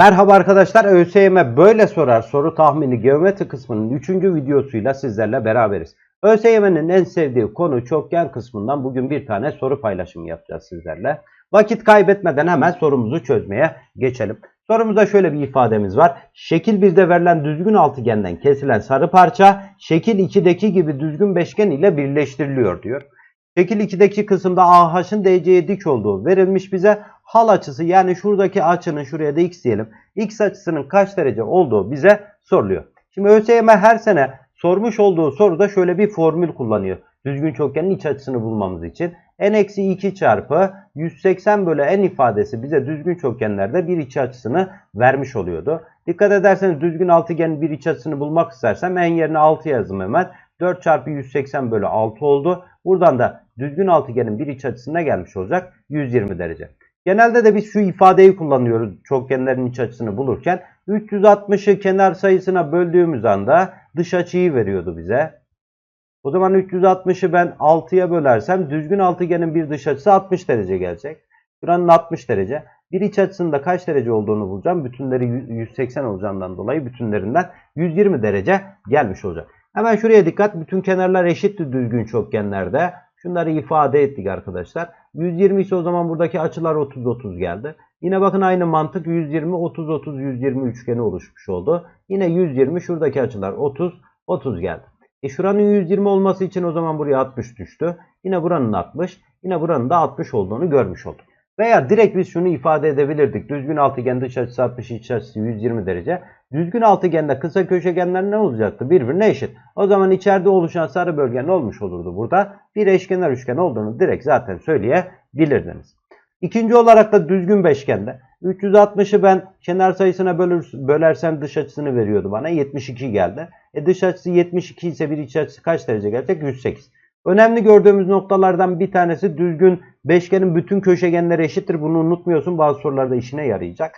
Merhaba arkadaşlar ÖSYM böyle sorar soru tahmini geometri kısmının 3. videosuyla sizlerle beraberiz. ÖSYM'nin en sevdiği konu çokgen kısmından bugün bir tane soru paylaşımı yapacağız sizlerle. Vakit kaybetmeden hemen sorumuzu çözmeye geçelim. Sorumuzda şöyle bir ifademiz var. Şekil 1'de verilen düzgün altıgenden kesilen sarı parça şekil 2'deki gibi düzgün beşgen ile birleştiriliyor diyor. Şekil 2'deki kısımda AH'ın DC'ye dik olduğu verilmiş bize. Hal açısı yani şuradaki açının şuraya da x diyelim. X açısının kaç derece olduğu bize soruluyor. Şimdi ÖSYM her sene sormuş olduğu soruda şöyle bir formül kullanıyor. Düzgün çokgenin iç açısını bulmamız için. n-2 çarpı 180 bölü n ifadesi bize düzgün çokgenlerde bir iç açısını vermiş oluyordu. Dikkat ederseniz düzgün altıgenin bir iç açısını bulmak istersem n yerine 6 yazdım hemen. 4 çarpı 180 bölü 6 oldu. Buradan da düzgün altıgenin bir iç açısına gelmiş olacak 120 derece. Genelde de biz şu ifadeyi kullanıyoruz çokgenlerin iç açısını bulurken. 360'ı kenar sayısına böldüğümüz anda dış açıyı veriyordu bize. O zaman 360'ı ben 6'ya bölersem düzgün altıgenin bir dış açısı 60 derece gelecek. Buranın 60 derece. Bir iç açısında kaç derece olduğunu bulacağım. Bütünleri 180 olacağından dolayı bütünlerinden 120 derece gelmiş olacak. Hemen şuraya dikkat. Bütün kenarlar eşittir düzgün çokgenlerde. Şunları ifade ettik arkadaşlar. 120 ise o zaman buradaki açılar 30-30 geldi. Yine bakın aynı mantık 120, 30, 30, 120 üçgeni oluşmuş oldu. Yine 120 şuradaki açılar 30, 30 geldi. E şuranın 120 olması için o zaman buraya 60 düştü. Yine buranın 60, yine buranın da 60 olduğunu görmüş olduk. Veya direkt biz şunu ifade edebilirdik. Düzgün altıgen dış açısı 60, iç açısı 120 derece. Düzgün altıgende kısa köşegenler ne olacaktı? Birbirine eşit. O zaman içeride oluşan sarı bölge ne olmuş olurdu burada? Bir eşkenar üçgen olduğunu direkt zaten söyleyebilirdiniz. İkinci olarak da düzgün beşgende. 360'ı ben kenar sayısına bölür, bölersem dış açısını veriyordu bana. 72 geldi. E dış açısı 72 ise bir iç açısı kaç derece gelecek? 108. Önemli gördüğümüz noktalardan bir tanesi düzgün beşgenin bütün köşegenleri eşittir. Bunu unutmuyorsun. Bazı sorularda işine yarayacak.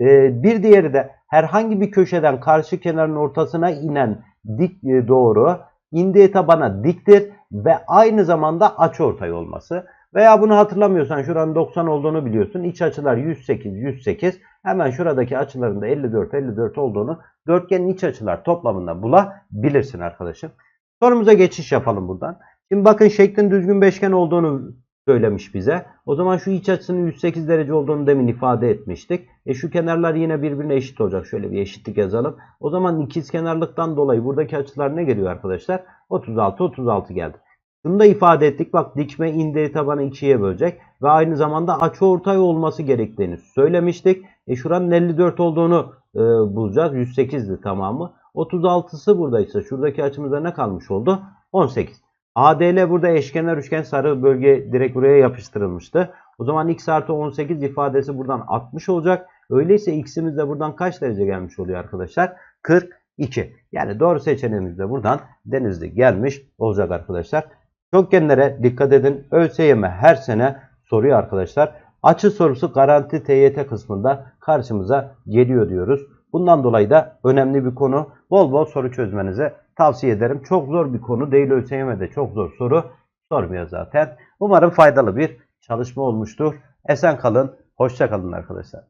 Ee, bir diğeri de herhangi bir köşeden karşı kenarın ortasına inen dik e, doğru indiği tabana diktir ve aynı zamanda açıortay olması. Veya bunu hatırlamıyorsan şuranın 90 olduğunu biliyorsun. İç açılar 108, 108. Hemen şuradaki açıların da 54, 54 olduğunu dörtgenin iç açılar toplamında bulabilirsin arkadaşım. Sorumuza geçiş yapalım buradan. Şimdi bakın şeklin düzgün beşgen olduğunu söylemiş bize. O zaman şu iç açısının 108 derece olduğunu demin ifade etmiştik. E şu kenarlar yine birbirine eşit olacak. Şöyle bir eşitlik yazalım. O zaman ikiz kenarlıktan dolayı buradaki açılar ne geliyor arkadaşlar? 36 36 geldi. Şunu da ifade ettik. Bak dikme indiği tabanı ikiye bölecek. Ve aynı zamanda açıortay olması gerektiğini söylemiştik. E şuranın 54 olduğunu e, bulacağız. 108'di tamamı. 36'sı buradaysa şuradaki açımızda ne kalmış oldu? 18. ADL burada eşkenar üçgen sarı bölge direkt buraya yapıştırılmıştı. O zaman x artı 18 ifadesi buradan 60 olacak. Öyleyse x'imiz de buradan kaç derece gelmiş oluyor arkadaşlar? 42. Yani doğru seçeneğimiz de buradan denizli gelmiş olacak arkadaşlar. Çokgenlere dikkat edin. ÖSYM her sene soruyor arkadaşlar. Açı sorusu garanti TYT kısmında karşımıza geliyor diyoruz. Bundan dolayı da önemli bir konu. Bol bol soru çözmenizi tavsiye ederim. Çok zor bir konu değil. ÖSYM'de çok zor soru sormuyor zaten. Umarım faydalı bir çalışma olmuştur. Esen kalın, hoşça kalın arkadaşlar.